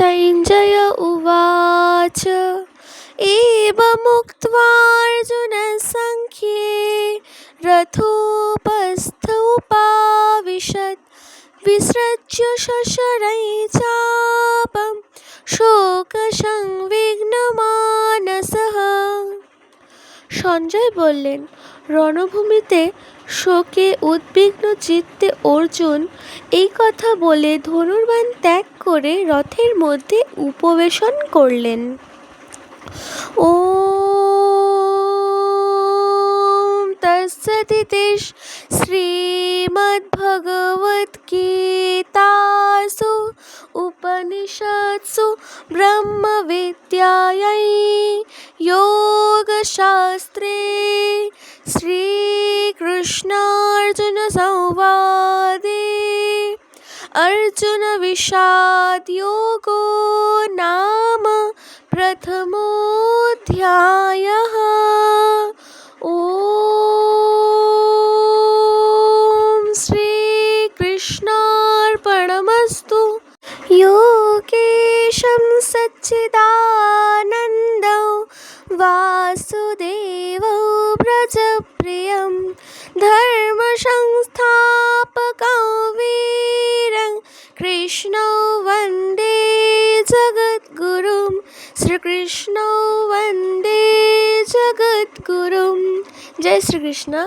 सञ्जय उवाच एवमुक्त्वार्जुनसङ्ख्ये रथोपस्थ उपाविशत् विसृज्य शशरै चापं শোকসংবিঘ্নমানসः সঞ্জয় বললেন রণভূমিতে শোকে উদ্বিগ্ন চিত্তে অর্জুন এই কথা বলে ধনুর্বান ত্যাগ করে রথের মধ্যে উপবেশন করলেন। ও তৎসদিতে শ্রীমদ্ভগবদ্গীতাসু উপনিষৎসু ব্রহ্মবিদ্যায় योगशास्त्रे श्रीकृष्णार्जुनसंवादे अर्जुनविषादयोगो नाम प्रथमोऽध्यायः। ॐ श्रीकृष्णार्पणमस्तु। योगेशं सच्चिदानन्दौ भज प्रियं धर्मसंस्थापकौ वीरं कृष्णौ वन्दे जगद्गुरुं। श्रीकृष्णौ वन्दे जगद्गुरुं। जय श्रीकृष्ण।